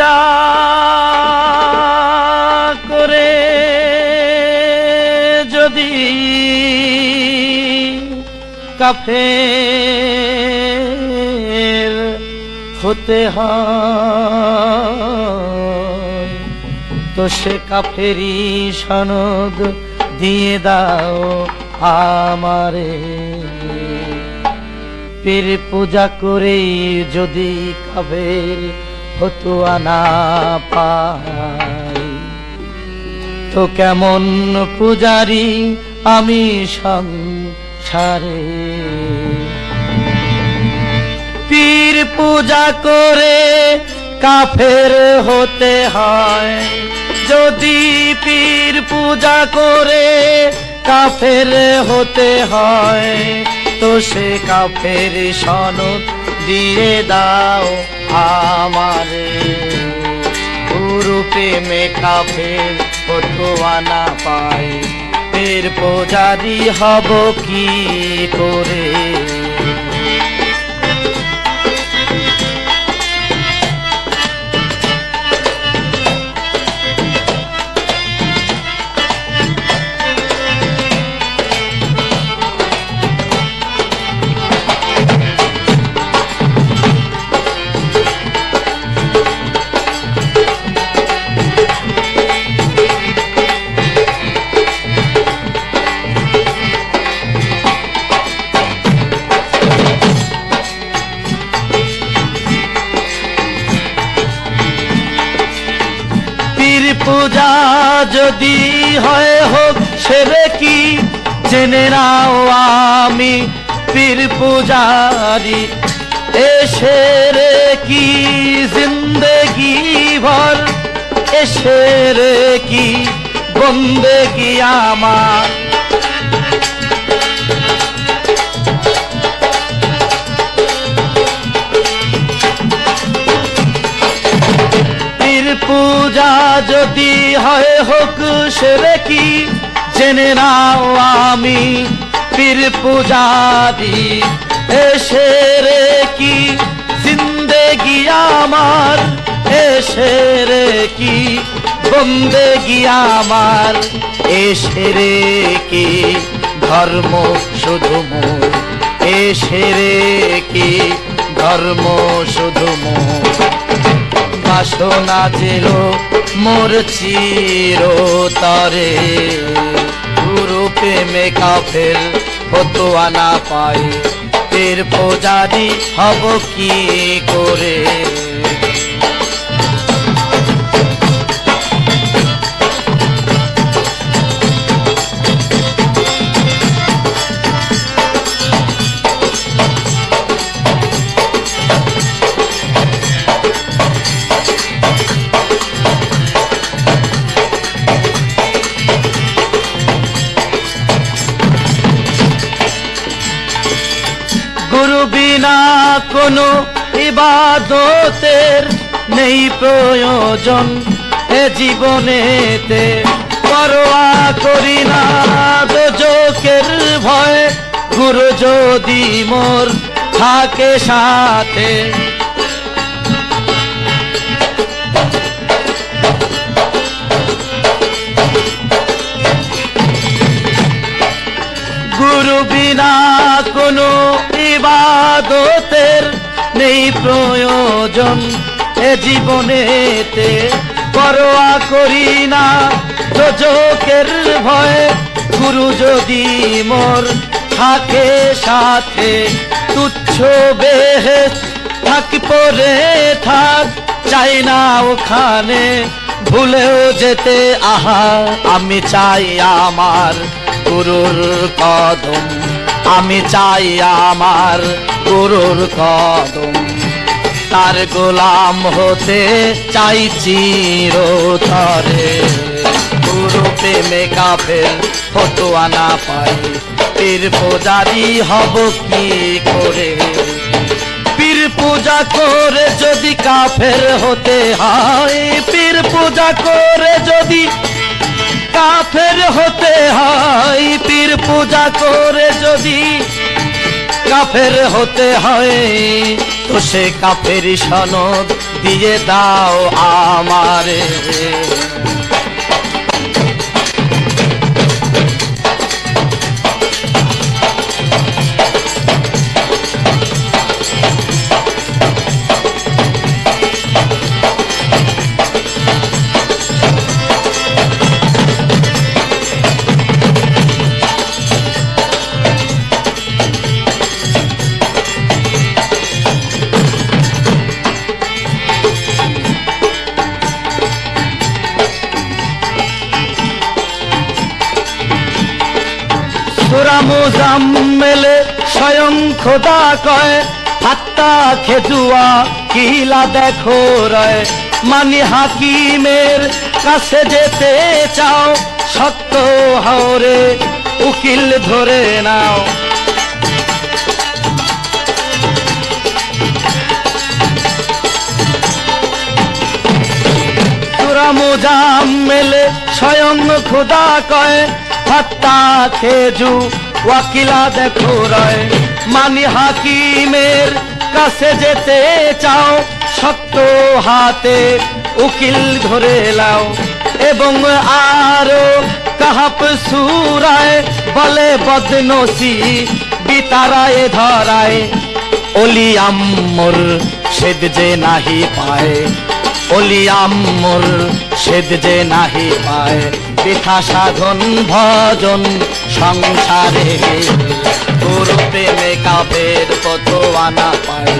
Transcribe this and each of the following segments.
পূজা করে যদি কাফের হতে হয়, তো সে কাফেরি সনদ দিয়ে দাও আমারে। পীর পূজা করেই যদি কাফের হতো আনা পাই। তো কেমন পূজারি আমি সংসারে। পীর পূজা করে কাফের হতে হয়। যদি পীর পূজা করে কাফের হতে হয়, তো সে কাফের সনদ দিয়ে দাও। আমারে। গুরু প্রেমে কাফের ফটোয়ানা পাই এর পূজারি হব কি করে? জেনে নাও আমি পীর পূজারি। এসে রে কি জিন্দগি ভর? এসে রে কি বন্দেগি আমার? পূজা যদি হয় হোক সেরে কি জেনে নাও আমি পীর পূজারি। এসে রে কি জিন্দেগি আমার। এসে রে কি বন্দেগি আমার। এসে রে কি ধর্ম শুধু মোর এসে রে কি ধর্ম শুধু মোর বাসনা ছিল মোর চির তারে গুরু প্রেমে কাফের হতো আনা পাই। পীর পূজারি হব কি করে? কোনো ইবাদতের নেই প্রয়োজন। এ জীবনেতে পরোয়া করি না দোজকের ভয়। গুরু যদি মোর থাকে সাথে। গুরু বিনা কোনো ইবাদতের নেই প্রয়োজন এ জীবনেতে, পরোয়া করি না দোজকের ভয়ে। গুরু যদি মোর থাকে সাথে, তুচ্ছ বেহেস থাক পরে থাক, চাই না ওখানে, ভুলেও যেতে আহা। আমি চাই আমার গুরুর কদম আমি চাই আমার গুরুর কদম। তার গোলাম হতে চাই চিরতরে। গুরু প্রেমে কাফের হতো আনা পাই। পীর পূজারি হব কি করে? পীর পূজা করে যদি কাফের হতে হয়, পীর পূজা করে যদি কাফের হতে হয়, পীর পূজা করে যদি কাফের হতে হয়। তো সে কাফের সনদ দিয়ে দাও আমারে। খোদা কয় হাত্তা খেজুয়া, কিলা দেখো রয়। মানি হাকিমের কাছে যেতে চাও সত্য হাওরে উকিল ধরে নাও। সুরা মুজাম্মেলে স্বয়ং খোদা কয় হাত্তা খেজু, ওয়াকিলা দেখো রয়। মানি হাকিমের কাছে যেতে চাও, শক্ত হাতে উকিল ধরে লাও এবং আরও কাহাপ সুরায় বলে বদনসি বিতারায় ধরায়। অলি আম্মর সেদ যে নাহি পায়। অলি আম্মর সেদ যে নাহি পায়, বৃথা সাধন ভজন সংসারে। গুরু প্রেমে কাপের কত আনা পায়,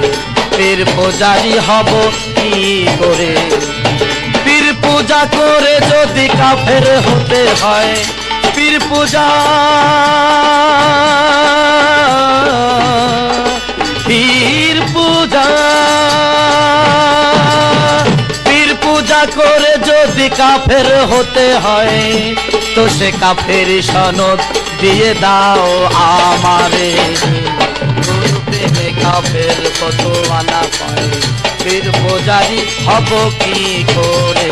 পীর পূজারি হব কি করে? পীর পূজা করে যদি কাফের হতে হয়, পীর পূজা করে যদি কাফের হতে হয়, তো সে কাফের সনদ দিয়ে দাও আমারে। কাফের কত আনা পায়, ফির পূজারি হব কি করে?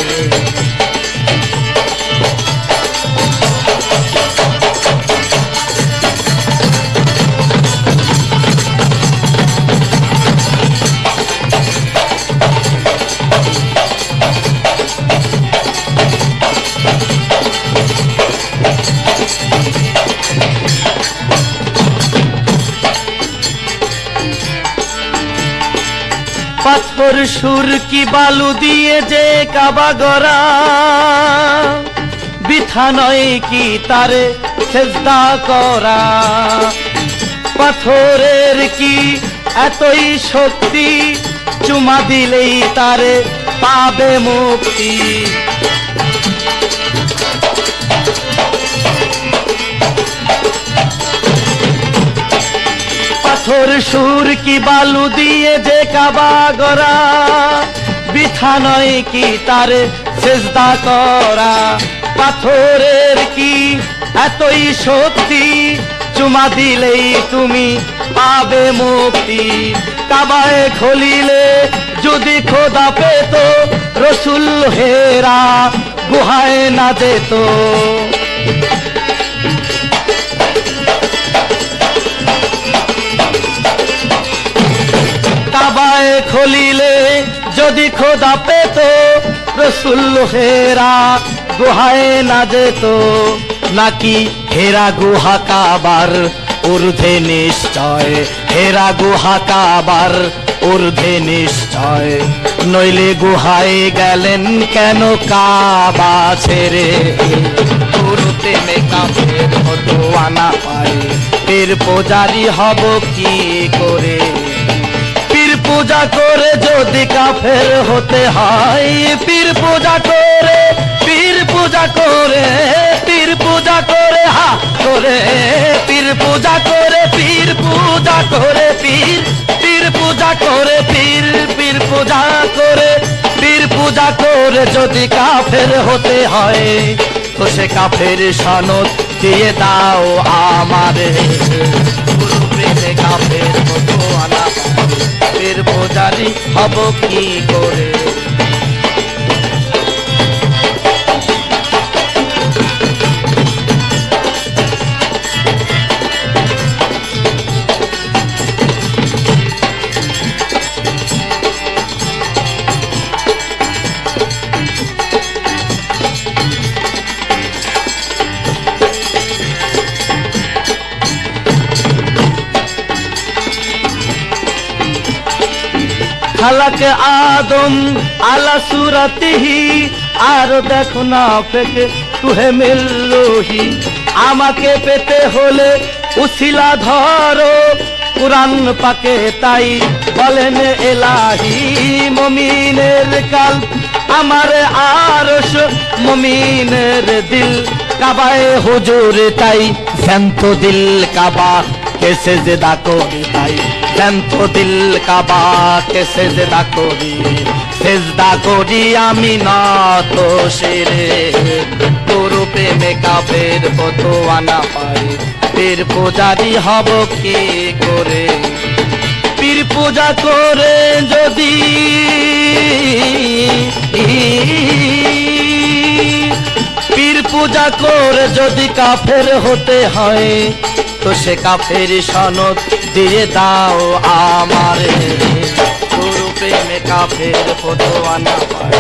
পাথর সুর কি বালু দিয়ে যে কাবা গড়া? বিথা নয় কি তারে সেজদা করা? পাথরের কি এতই শক্তি? চুমা দিলেই তারে পাবে মুক্তি। পাথর সুর কি বালু দিয়ে যে কাবা গড়া? বিথা নয় কি তারে চেষ্টা করা? পাথরের কি এতই শক্তি? চুমা দিলেই তুমি পাবে মুক্তি। কাবায় খলিলে যদি খোদা পেত, রসুল হেরা গুহায় না যেত। কাবায় যদি খোদা পেত রসুল হেরা গুহায় না যেত। নাকি হেরা গুহা কাবার ঊর্ধ্বে নিশ্চয়? হেরা গুহা কাবার ঊর্ধ্বে নিশ্চয়? নইলে গুহায় গেলেন কেন কাবা ছেড়ে? গুরুতে মেকাপের হতো আনা পায় পীর পূজারি হব কি করে? পূজা করে যদি কাফের হতে হয়, পীর পূজা করে, পীর পূজা করে, পীর পূজা করে, হা, করে, পীর পূজা করে, পীর পূজা করে, পীর পীর পূজা করে, পীর পীর পূজা করে, পীর পূজা করে যদি কাফের হতে হয়, তো সে কাফের সনদ দিয়ে দাও আমারে কাফের মতো আনা। পীর পূজারি হব কি করে? খালাকে আদম আলা সুরাতিহি আর দেখো না ফেকে তুহে মিল রহি আমাকে পেতে হলে উসিলা ধরো, কোরআন পাকে তাই বলেন এলাহি মমিনের কাল। আমার আরশ মমিনের দিল, কাবায় হুজুর তাই, জ্যান্ত দিল কাবা কেসে জেদা করি তাই। জ্যান্ত দিল কাবা কেসে জেদা করি, সেজদা করি আমি নত সেরে তোর প্রেমে কাফের আনা পাই, পীর পূজারি হব কি করে? পীর পূজা করে যদি পীর পূজা করে যদি কাফের হতে হয় তো সে কাফের সনদ দিয়ে দাও আমারে। গুরু প্রেমে কাফের ফতোয়ানা পায়।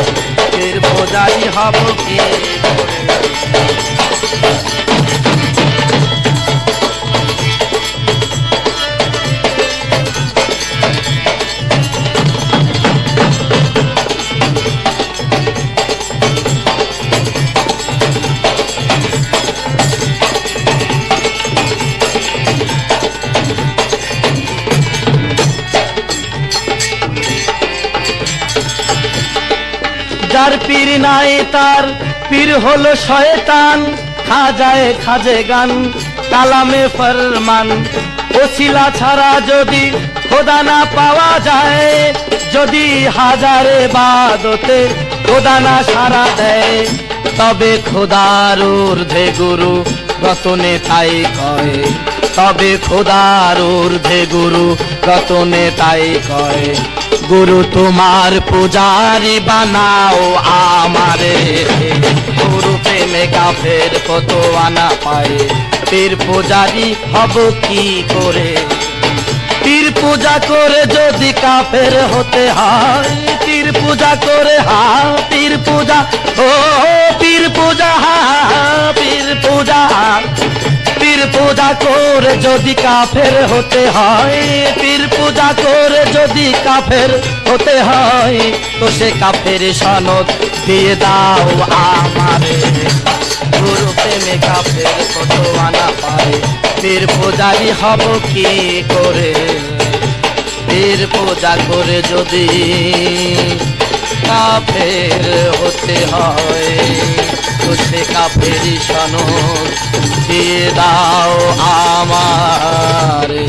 পীর পূজারি হব কি যার পীর নাই তার, পীর হলো শয়তান। খাজায় খাজে গান, কালামে ফরমান। ওসিলা ছাড়া যদি খোদা না পাওয়া যায়, যদি হাজারে বাদতে খোদা না সারা দেয়, তবে খোদার ঊর্ধ্বে গুরু রতনে তাই কয়। তবে খোদার ঊর্ধ্বে গুরু রতনে তাই কয়। গুরু তোমার পূজারি বানাও আমারে। গুরু প্রেমে কাফের কত আনা পায়। পীর পূজারি হব কি করে? পীর পূজা করে যদি কাফের হতে হয়, পীর পূজা করে হা, পীর পূজা, ও পীর পূজা হা পীর পূজা। পীর পূজা করে যদি কাফের হতে হয়। পীর পূজা করে যদি কাফের হতে হয়। তো সে কাফের সনদ দিয়ে দাও আমারে। গুরু প্রেমে কাফের কত আনা পায়। পীর পূজারি হব কি করে? পীর পূজা করে যদি কাফের হতে হয়। তো সে কাফেরি সনদ দিয়ে দাও আমারে।